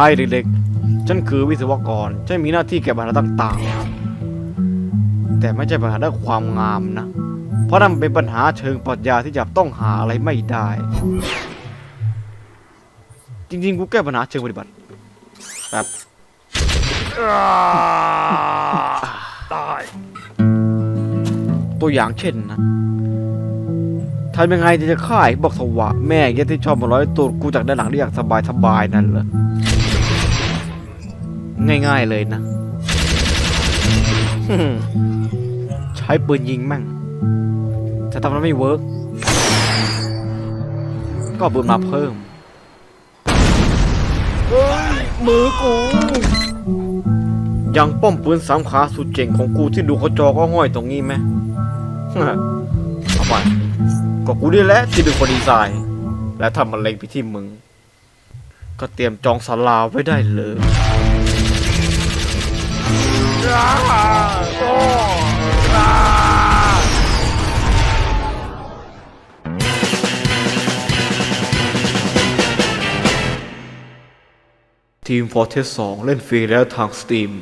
ายเด็กๆ ฉันคือวิศวกร ฉันมีหน้าที่แก้ปัญหาต่างๆ แต่ไม่ใช่ปัญหาด้านความงามนะ เพราะนั่นเป็นปัญหาเชิงปรัชญาที่จะต้องหาอะไรไม่ได้ จริงๆ กูแก้ปัญหาเชิงปฏิบัติแบบตาย ตัวอย่างเช่นนะทำยังไงที่จะฆ่าไอ้บอกสวะ แม่เหี้ยที่ชอบมาร้อยตัวกูจากด้านหลังได้อย่างสบายสบายๆนั่นเหรอ ง่าย ๆเลยนะ ใช้ปืนยิงแม่ง จะทำแล้วไม่เวิร์กก็เอาปืนมาเพิ่มเฮ้ยมือกูยังป้อมปืนสามขาสุดเจ๋งของกูที่ดูเขาจอก็ห้อยตรงนี้ไหมเอาไปก็กูนี่แหละที่เป็นคนดีไซน์ และทำมันเล็งไปที่มึง ก็เตรียมจองศาลาไว้ได้เลย โอ้อ้าทีม Fortress 2 เล่นฟรีแล้วทาง Steam